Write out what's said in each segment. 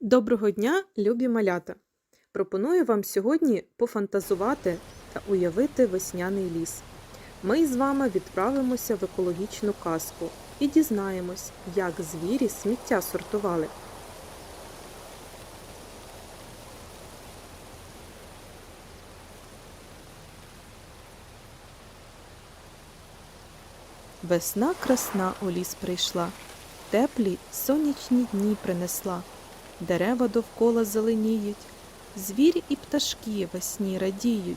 Доброго дня, любі малята! Пропоную вам сьогодні пофантазувати та уявити весняний ліс. Ми з вами відправимося в екологічну казку і дізнаємось, як звірі сміття сортували. Весна красна у ліс прийшла, теплі сонячні дні принесла. Дерева довкола зеленіють, звірі і пташки весні радіють.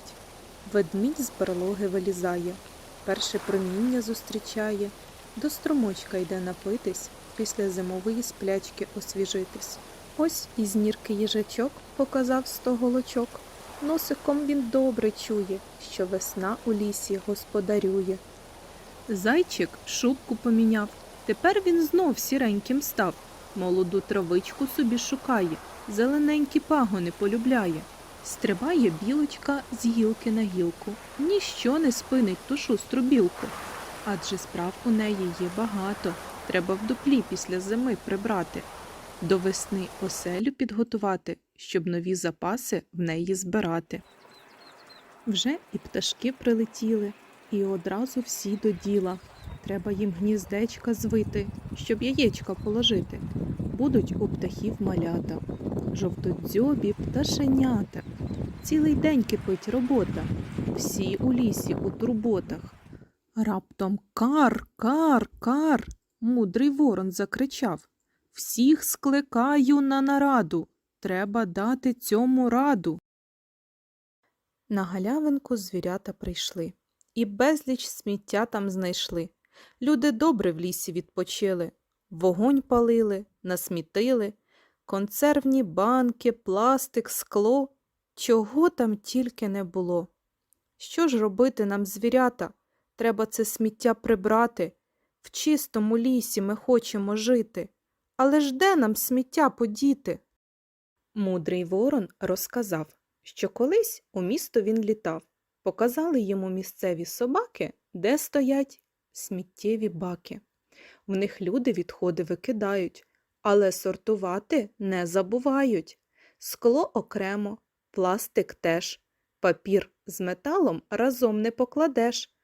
Ведмідь з барлоги вилізає, перше проміння зустрічає, до струмочка йде напитись, після зимової сплячки освіжитись. Ось із нірки їжачок показав сто голочок. Носиком він добре чує, що весна у лісі господарює. Зайчик шубку поміняв, тепер він знов сіреньким став. Молоду травичку собі шукає, зелененькі пагони полюбляє. Стрибає білочка з гілки на гілку, ніщо не спинить ту шустру білку. Адже справ у неї є багато, треба в дуплі після зими прибрати. До весни оселю підготувати, щоб нові запаси в неї збирати. Вже і пташки прилетіли, і одразу всі до діла. Треба їм гніздечка звити, щоб яєчка положити. Будуть у птахів малята, жовтодзьобі пташенята. Цілий день кипить робота, всі у лісі у турботах. Раптом кар, кар, кар. Мудрий ворон закричав. Всіх скликаю на нараду. Треба дати цьому раду. На галявинку звірята прийшли, і безліч сміття там знайшли. Люди добре в лісі відпочили, вогонь палили, насмітили, консервні банки, пластик, скло, чого там тільки не було. Що ж робити нам, звірята? Треба це сміття прибрати. В чистому лісі ми хочемо жити. Але ж де нам сміття подіти? Мудрий ворон розказав, що колись у місто він літав. Показали йому місцеві собаки, де стоять сміттєві баки. В них люди відходи викидають, але сортувати не забувають. Скло окремо, пластик теж, папір з металом разом не покладеш.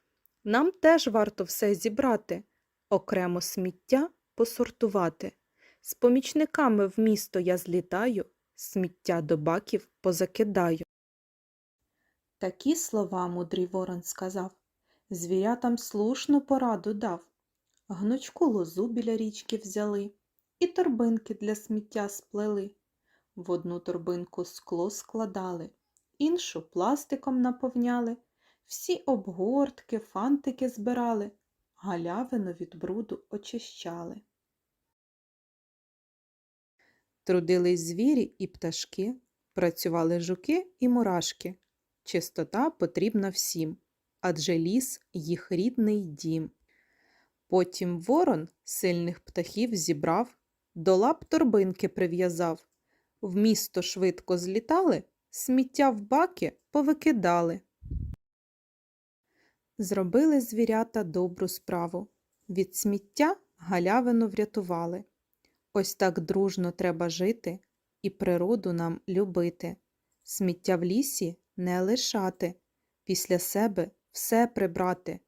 Нам теж варто все зібрати, окремо сміття посортувати. З помічниками в місто я злітаю, сміття до баків позакидаю. Такі слова мудрий ворон сказав. Звірятам слушну пораду дав. Гнучку лозу біля річки взяли і торбинки для сміття сплели. В одну торбинку скло складали, іншу пластиком наповняли, всі обгортки, фантики збирали, галявину від бруду очищали. Трудились звірі і пташки, працювали жуки і мурашки. Чистота потрібна всім адже ліс їх рідний дім. Потім ворон сильних птахів зібрав, до лап торбинки прив'язав. В місто швидко злітали, сміття в баки повикидали. Зробили звірята добру справу. Від сміття галявину врятували. Ось так дружно треба жити і природу нам любити. Сміття в лісі не лишати, після себе все прибрати.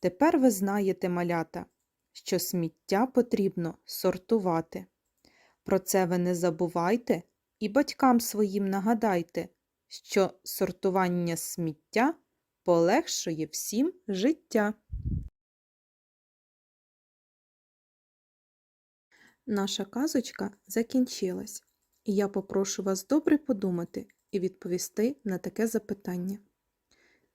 Тепер ви знаєте, малята, що сміття потрібно сортувати. Про це ви не забувайте і батькам своїм нагадайте, що сортування сміття полегшує всім життя. Наша казочка закінчилась, і я попрошу вас добре подумати і відповісти на таке запитання.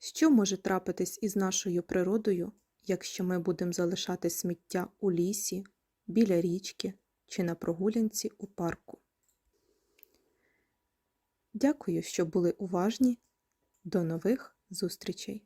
Що може трапитись із нашою природою, якщо ми будемо залишати сміття у лісі, біля річки чи на прогулянці у парку? Дякую, що були уважні. До нових зустрічей!